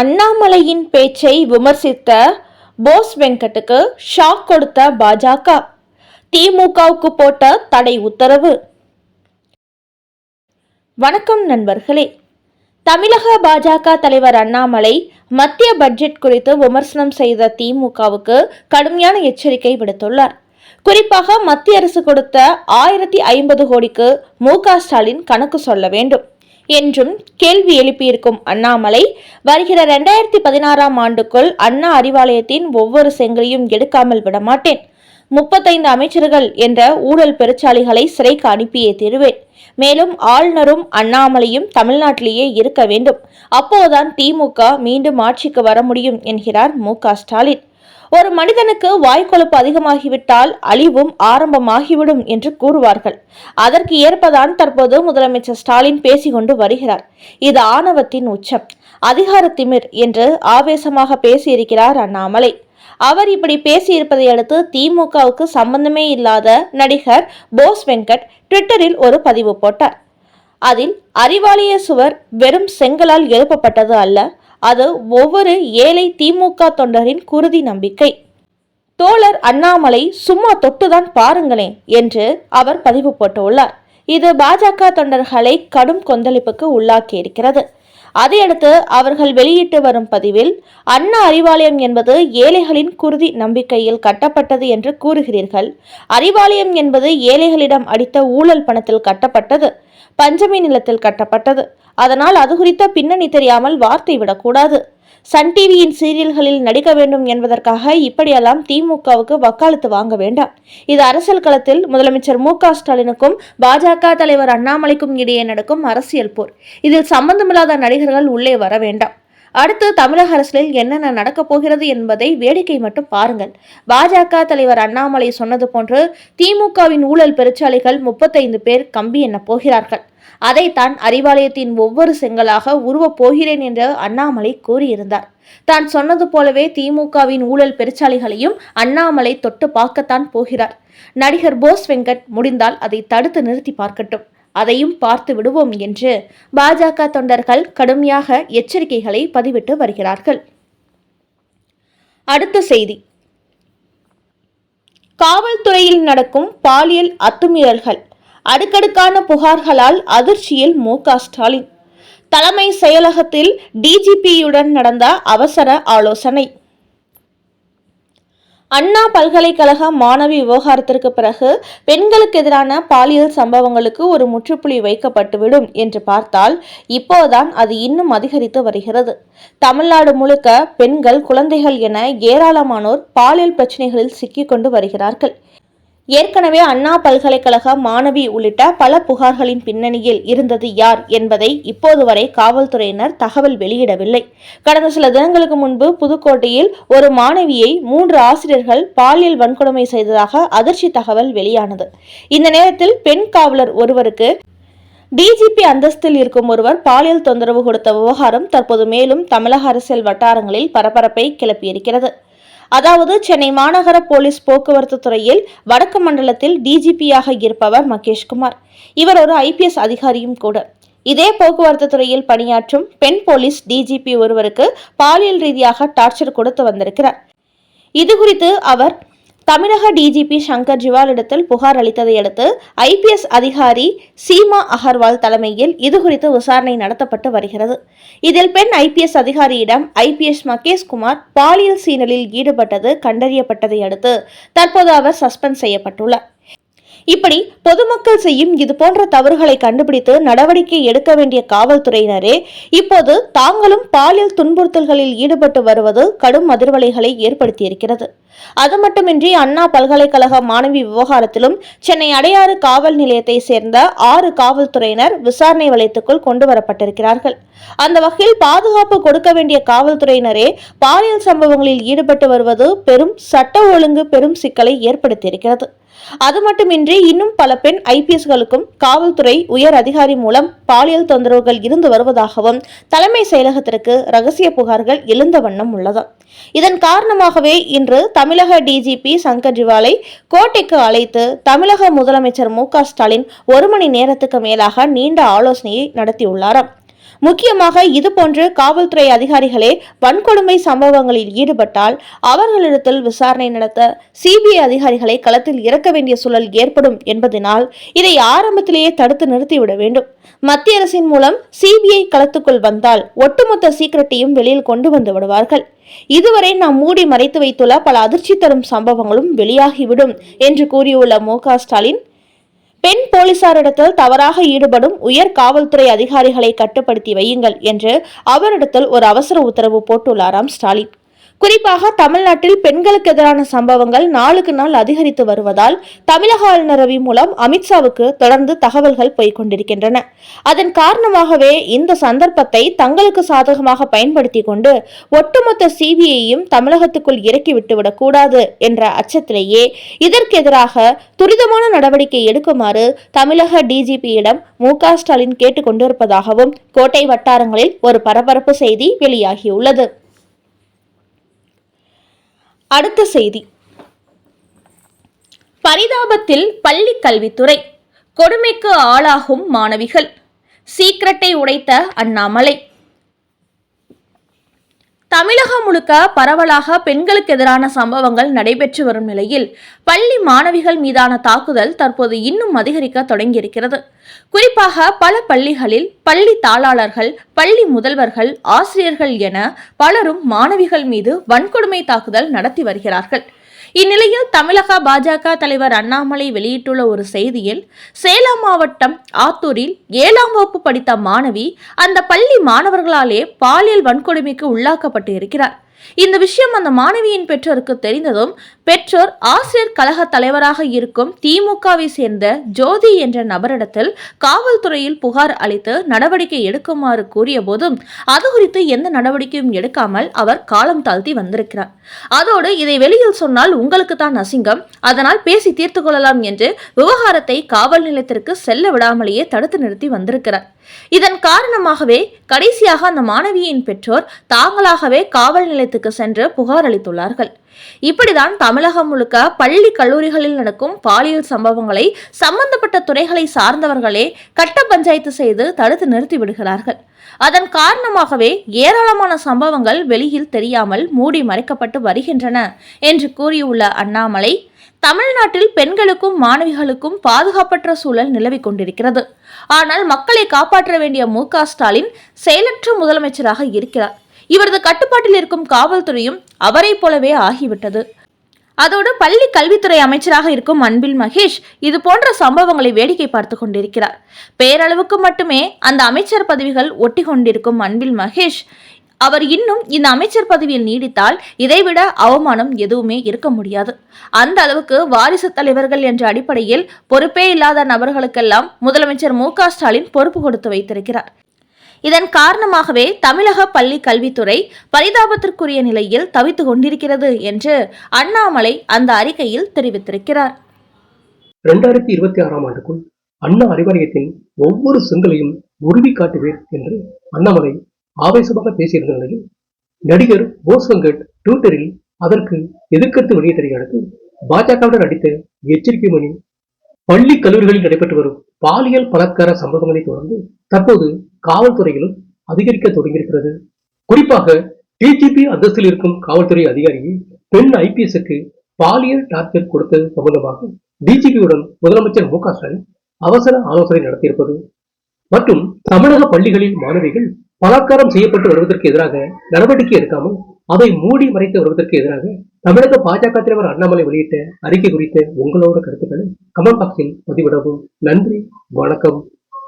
அண்ணாமலையின் பேச்சை விமர்சித்த போஸ் வெங்கட்டுக்கு ஷாக் கொடுத்த பாஜக. திமுகவுக்கு போட்ட தடை உத்தரவு. வணக்கம் நண்பர்களே. தமிழக பாஜக தலைவர் அண்ணாமலை மத்திய பட்ஜெட் குறித்து விமர்சனம் செய்த திமுகவுக்கு கடுமையான எச்சரிக்கை விடுத்துள்ளார். குறிப்பாக மத்திய அரசு கொடுத்த ஆயிரத்தி ஐம்பது கோடிக்கு மு ஸ்டாலின் கணக்கு சொல்ல வேண்டும். என்றும் கேள்வி எழுப்பியிருக்கும் அண்ணாமலை வருகிற இரண்டாயிரத்தி பதினாறாம் ஆண்டுக்குள் அண்ணா அறிவாலயத்தின் ஒவ்வொரு செங்கலையும் எடுக்காமல் விடமாட்டேன். முப்பத்தைந்து அமைச்சர்கள் என்ற ஊழல் பெருச்சாளிகளை சிறைக்கு அனுப்பியே தீருவேன். மேலும் ஆளுநரும் அண்ணாமலையும் தமிழ்நாட்டிலேயே இருக்க வேண்டும். அப்போதுதான் திமுக மீண்டும் ஆட்சிக்கு வர முடியும் என்கிறார் மு க ஸ்டாலின். ஒரு மனிதனுக்கு வாய்க்கொழுப்பு அதிகமாகிவிட்டால் அழிவும் ஆரம்பமாகிவிடும் என்று கூறுவார்கள். அதற்கு ஏற்பதான் தற்போது முதலமைச்சர் ஸ்டாலின் பேசிக்கொண்டு வருகிறார். இது ஆணவத்தின் உச்சம். அதிகார திமிர் என்று ஆவேசமாக பேசியிருக்கிறார் அண்ணாமலை. அவர் இப்படி பேசியிருப்பதை அடுத்து திமுகவுக்கு சம்பந்தமே இல்லாத நடிகர் போஸ் வெங்கட் ட்விட்டரில் ஒரு பதிவு போட்டார். அதில் அறிவாலய சுவர் வெறும் செங்கலால் எழுப்பப்பட்டது அல்ல அது ஒவ்வொரு ஏழை திமுக தொண்டரின் குருதி நம்பிக்கை. தோழர் அண்ணாமலை சும்மா தொட்டுதான் பாருங்களேன் என்று அவர் பதிவு போட்டுள்ளார். இது பாஜக தொண்டர்களை கடும் கொந்தளிப்புக்கு உள்ளாக்கியிருக்கிறது. அதையடுத்து அவர்கள் வெளியிட்டு வரும் பதிவில் அண்ணா அறிவாலயம் என்பது ஏழைகளின் குருதி நம்பிக்கையில் கட்டப்பட்டது என்று கூறுகிறீர்கள். அறிவாலயம் என்பது ஏழைகளிடம் அடித்த ஊழல் பணத்தில் கட்டப்பட்டது பஞ்சமி நிலத்தில் கட்டப்பட்டது. அதனால் அது குறித்த பின்னணி தெரியாமல் வார்த்தை விடக்கூடாது. சன் டிவியின் சீரியல்களில் நடிக்க வேண்டும் என்பதற்காக இப்படியெல்லாம் திமுகவுக்கு வக்காலத்து வாங்க வேண்டாம். இது அரசியல் களத்தில் முதலமைச்சர் மு க ஸ்டாலினுக்கும் பாஜக தலைவர் அண்ணாமலைக்கும் இடையே நடக்கும் அரசியல் போர். இதில் சம்பந்தமில்லாத நடிகர்கள் உள்ளே வர வேண்டாம். அடுத்து தமிழக அரசியலில் என்னென்ன நடக்கப் போகிறது என்பதை வேடிக்கை மட்டும் பாருங்கள். பாஜக தலைவர் அண்ணாமலை சொன்னது போன்று திமுகவின் ஊழல் பெருச்சாளிகள் முப்பத்தைந்து பேர் கம்பி என்ன போகிறார்கள். அதைத்தான் அறிவாலயத்தின் ஒவ்வொரு செங்கலாக உருவப் போகிறேன் என்று அண்ணாமலை கூறியிருந்தார். தான் சொன்னது போலவே திமுகவின் ஊழல் பெருச்சாளிகளையும் அண்ணாமலை தொட்டு பார்க்கத்தான் போகிறார். நடிகர் போஸ் வெங்கட் முடிந்தால் அதை தடுத்து நிறுத்தி பார்க்கட்டும். அதையும் பார்த்து விடுவோம் என்று பாஜக தொண்டர்கள் கடுமையாக எச்சரிக்கைகளை பதிவிட்டு வருகிறார்கள். அடுத்த செய்தி. காவல்துறையில் நடக்கும் பாலியல் அத்துமீறல்கள். அடுக்கடுக்கான புகார்களால் அதிர்ச்சியில் மு ஸ்டாலின். தலைமை செயலகத்தில் டிஜிபியுடன் நடந்த அவசர ஆலோசனை. அண்ணா பல்கலைக்கழக மாணவி விவகாரத்திற்கு பிறகு பெண்களுக்கு எதிரான பாலியல் சம்பவங்களுக்கு ஒரு முற்றுப்புள்ளி வைக்கப்பட்டுவிடும் என்று பார்த்தால் இப்போதான் அது இன்னும் அதிகரித்து வருகிறது. தமிழ்நாடு முழுக்க பெண்கள் குழந்தைகள் என ஏராளமானோர் பாலியல் பிரச்சனைகளில் சிக்கிக்கொண்டு வருகிறார்கள். ஏற்கனவே அண்ணா பல்கலைக்கழக மாணவி உள்ளிட்ட பல புகார்களின் பின்னணியில் இருந்தது யார் என்பதை இப்போது வரை காவல்துறையினர் தகவல் வெளியிடவில்லை. கடந்த சில தினங்களுக்கு முன்பு புதுக்கோட்டையில் ஒரு மாணவியை மூன்று ஆசிரியர்கள் பாலியல் வன்கொடுமை செய்ததாக அதிர்ச்சி தகவல் வெளியானது. இந்த நேரத்தில் பெண் காவலர் ஒருவருக்கு டிஜிபி அந்தஸ்தில் இருக்கும் ஒருவர் பாலியல் தொந்தரவு கொடுத்த விவகாரம் தற்போது மேலும் தமிழக அரசியல் வட்டாரங்களில் பரபரப்பை கிளப்பியிருக்கிறது. அதாவது சென்னை மாநகர போலீஸ் போக்குவரத்து துறையில் வடக்கு மண்டலத்தில் டிஜிபியாக இருப்பவர் மகேஷ்குமார். இவர் ஒரு ஐபிஎஸ் அதிகாரியும் கூட. இதே போக்குவரத்து துறையில் பணியாற்றும் பெண் போலீஸ் டிஜிபி ஒருவருக்கு பாலியல் ரீதியாக டார்ச்சர் கொடுத்து வந்திருக்கிறார். இது குறித்து அவர் தமிழக டிஜிபி சங்கர் ஜிவாலிடத்தில் புகார் அளித்ததை அடுத்து ஐபிஎஸ் அதிகாரி சீமா அகர்வால் தலைமையில் இதுகுறித்து விசாரணை நடத்தப்பட்டு வருகிறது. இதில் பெண் ஐபிஎஸ் அதிகாரியிடம் ஐபிஎஸ் மகேஷ்குமார் பாலியல் சீனலில் ஈடுபட்டது கண்டறியப்பட்டதை அடுத்து தற்போது அவர் சஸ்பெண்ட் செய்யப்பட்டுள்ளார். இப்படி பொதுமக்கள் செய்யும் இது போன்ற தவறுகளை கண்டுபிடித்து நடவடிக்கை எடுக்க வேண்டிய காவல்துறையினரே இப்போது தாங்களும் பாலியல் துன்புறுத்தல்களில் ஈடுபட்டு வருவது கடும் அதிர்வலைகளை ஏற்படுத்தியிருக்கிறது. அது மட்டுமின்றி அண்ணா பல்கலைக்கழக மாணவி விவகாரத்திலும் சென்னை அடையாறு காவல் நிலையத்தை சேர்ந்த ஆறு காவல்துறையினர் விசாரணை வளையத்துக்குள் கொண்டு வரப்பட்டிருக்கிறார்கள் அந்த வகையில் பாதுகாப்பு கொடுக்க வேண்டிய காவல்துறையினரே பாலியல் சம்பவங்களில் ஈடுபட்டு வருவது பெரும் சட்ட ஒழுங்கு பெரும் சிக்கலை ஏற்படுத்தியிருக்கிறது. அது மட்டுமின்றி இன்னும் பல பெண் ஐபிஎஸ்களுக்கும் காவல்துறை உயர் அதிகாரி மூலம் பாலியல் தொந்தரவுகள் இருந்து வருவதாகவும் தலைமை செயலகத்திற்கு ரகசிய புகார்கள் எழுந்த வண்ணம் உள்ளது. இதன் காரணமாகவே இன்று தமிழக டிஜிபி சங்கர் ஜிவாலை கோட்டைக்கு அழைத்து தமிழக முதலமைச்சர் மு ஸ்டாலின் ஒரு மணி நேரத்துக்கு மேலாக நீண்ட ஆலோசனையை நடத்தியுள்ளாராம். முக்கியமாக இதுபோன்று காவல்துறை அதிகாரிகளே வன்கொடுமை சம்பவங்களில் ஈடுபட்டால் அவர்களிடத்தில் விசாரணை நடத்த சிபிஐ அதிகாரிகளை களத்தில் இறக்க வேண்டிய சூழல் ஏற்படும் என்பதனால் இதை ஆரம்பத்திலேயே தடுத்து நிறுத்திவிட வேண்டும். மத்திய அரசின் மூலம் சிபிஐ களத்துக்குள் வந்தால் ஒட்டுமொத்த சீக்கிரட்டையும் வெளியில் கொண்டு வந்து விடுவார்கள். இதுவரை நாம் மூடி மறைத்து வைத்துள்ள பல அதிர்ச்சி தரும் சம்பவங்களும் வெளியாகிவிடும் என்று கூறியுள்ள மு ஸ்டாலின் பெண் போலீசாரிடத்தில் தவறாக ஈடுபடும் உயர் காவல்துறை அதிகாரிகளை கட்டுப்படுத்தி வையுங்கள் என்று அவரிடத்தில் ஒரு அவசர உத்தரவு போட்டுள்ளாராம் ஸ்டாலின். குறிப்பாக தமிழ்நாட்டில் பெண்களுக்கு எதிரான சம்பவங்கள் நாளுக்கு நாள் அதிகரித்து வருவதால் தமிழக ஆளுநர் ரவி மூலம் அமித்ஷாவுக்கு தொடர்ந்து தகவல்கள் போய்கொண்டிருக்கின்றன அதன் காரணமாகவே இந்த சந்தர்ப்பத்தை தங்களுக்கு சாதகமாக பயன்படுத்தி கொண்டு ஒட்டுமொத்த சிபிஐயும் தமிழகத்துக்குள் இறக்கி விட்டுவிடக்கூடாது என்ற அச்சத்திலேயே இதற்கு எதிராக துரிதமான நடவடிக்கை எடுக்குமாறு தமிழக டிஜிபியிடம் மு க ஸ்டாலின் கேட்டுக்கொண்டிருப்பதாகவும் கோட்டை வட்டாரங்களில் ஒரு பரபரப்பு செய்தி வெளியாகியுள்ளது. அடுத்த செய்தி. பரிதாபத்தில் பள்ளி கல்வித்துறை கொடுமைக்கு ஆளாகும் மாணவிகள். சீக்கிரட்டை உடைத்த அண்ணாமலை. தமிழகம் முழுக்க பரவலாக பெண்களுக்கு எதிரான சம்பவங்கள் நடைபெற்று வரும் நிலையில் பள்ளி மாணவிகள் மீதான தாக்குதல் தற்போது இன்னும் அதிகரிக்க தொடங்கியிருக்கிறது. குறிப்பாக பல பள்ளிகளில் பள்ளி தாளாளர்கள் பள்ளி முதல்வர்கள் ஆசிரியர்கள் என பலரும் மாணவிகள் மீது வன்கொடுமை தாக்குதல் நடத்தி வருகிறார்கள். இந்நிலையில் தமிழக பாஜக தலைவர் அண்ணாமலை வெளியிட்டுள்ள ஒரு செய்தியில் சேலம் மாவட்டம் ஆத்தூரில் ஏழாம் வகுப்பு படித்த மாணவி அந்த பள்ளி மாணவர்களாலே பாலியல் வன்கொடுமைக்கு உள்ளாக்கப்பட்டு இருக்கிறார் இந்த விஷயம் அந்த மாணவியின் பெற்றோருக்கு தெரிந்ததும் பெற்றோர் ஆசிரியர் கழக தலைவராக இருக்கும் திமுகவை சேர்ந்த ஜோதி என்ற நபரிடத்தில் காவல்துறையில் புகார் அளித்து நடவடிக்கை எடுக்குமாறு கூறிய போதும் அது குறித்து எந்த நடவடிக்கையும் எடுக்காமல் அவர் காலம் தாழ்த்தி வந்திருக்கிறார். அதோடு இதை வெளியில் சொன்னால் உங்களுக்கு தான் அசிங்கம். அதனால் பேசி தீர்த்து கொள்ளலாம் என்று விவகாரத்தை காவல் நிலையத்திற்கு செல்ல விடாமலேயே தடுத்து நிறுத்தி வந்திருக்கிறார். இதன் காரணமாகவே கடைசியாக அந்த மாணவியின் பெற்றோர் தாங்களாகவே காவல் நிலையத்துக்கு சென்று புகார் அளித்துள்ளார்கள். இப்படிதான் தமிழகம் முழுக்க பள்ளி கல்லூரிகளில் நடக்கும் பாலியல் சம்பவங்களை சம்பந்தப்பட்ட துறைகளை சார்ந்தவர்களே கட்ட பஞ்சாயத்து செய்து தடுத்து நிறுத்தி விடுகிறார்கள். அதன் காரணமாகவே ஏராளமான சம்பவங்கள் வெளியில் தெரியாமல் மூடி மறைக்கப்பட்டு வருகின்றன என்று கூறியுள்ள அண்ணாமலை தமிழ்நாட்டில் பெண்களுக்கும் மாணவிகளுக்கும் பாதுகாப்பற்ற சூழல் நிலவிக் கொண்டிருக்கிறது. ஆனால் மக்களை காப்பாற்ற வேண்டிய மு ஸ்டாலின் செயலற்ற முதலமைச்சராக இருக்கிறார். இவரது கட்டுப்பாட்டில் இருக்கும் காவல்துறையும் அவரைப் போலவே ஆகிவிட்டது. அதோடு பள்ளி கல்வித்துறை அமைச்சராக இருக்கும் அன்பில் மகேஷ் இது போன்ற சம்பவங்களை வேடிக்கை பார்த்து கொண்டிருக்கிறார். பேரளவுக்கு மட்டுமே அந்த அமைச்சர் பதவிகள் ஒட்டி கொண்டிருக்கும் அன்பில் மகேஷ் அவர் இன்னும் இந்த அமைச்சர் பதவியில் நீடித்தால் இதைவிட அவமானம் எதுவுமே இருக்க முடியாது. அந்த அளவுக்கு வாரிசு தலைவர்கள் என்ற அடிப்படையில் பொறுப்பே இல்லாத நபர்களுக்கெல்லாம் முதலமைச்சர் மு ஸ்டாலின் பொறுப்பு கொடுத்து வைத்திருக்கிறார். இதன் காரணமாகவே தமிழக பள்ளி கல்வித்துறை பரிதாபத்திற்குரிய நிலையில் தவித்துக் கொண்டிருக்கிறது என்று அண்ணாமலை அந்த அறிக்கையில் தெரிவித்திருக்கிறார். இரண்டாயிரத்தி இருபத்தி ஆறாம் ஆண்டுக்குள் அண்ணா அறிவாலயத்தின் ஒவ்வொரு செங்கலையும் உறுதி காட்டுவேன் என்று அண்ணாமலை ஆவேசமாக பேசியிருந்த நிலையில் நடிகர் போஸ்வங்கட் ட்விட்டரில் அதற்கு எதிர்க்கருத்து வெளியிட்டதை அடுத்து பாஜகவுடன் அடித்த எச்சரிக்கை மணி பள்ளி கல்லூரிகளில் நடைபெற்று வரும் பாலியல் பலாத்கார சம்பவங்களை தொடர்ந்து தற்போது காவல்துறையிலும் அதிகரிக்க தொடங்கியிருக்கிறது. குறிப்பாக டிஜிபி அந்தஸ்தில் இருக்கும் காவல்துறை அதிகாரியை பெண் ஐபிஎஸ்க்கு பாலியல் டார்ச்சர் கொடுத்தது சம்பந்தமாக டிஜிபியுடன் முதலமைச்சர் மு க ஸ்டாலின் அவசர ஆலோசனை நடத்தியிருப்பது மற்றும் தமிழக பள்ளிகளில் மாணவிகள் பலாத்காரம் செய்யப்பட்டு வருவதற்கு எதிராக நடவடிக்கை எடுக்காமல் அதை மூடி மறைத்து வருவதற்கு எதிராக தமிழக பாஜக தலைவர் அண்ணாமலை வெளியிட்ட அறிக்கை குறித்த உங்களோட கருத்துக்களை கமெண்ட் பாக்ஸில் பதிவிடவும். நன்றி வணக்கம்.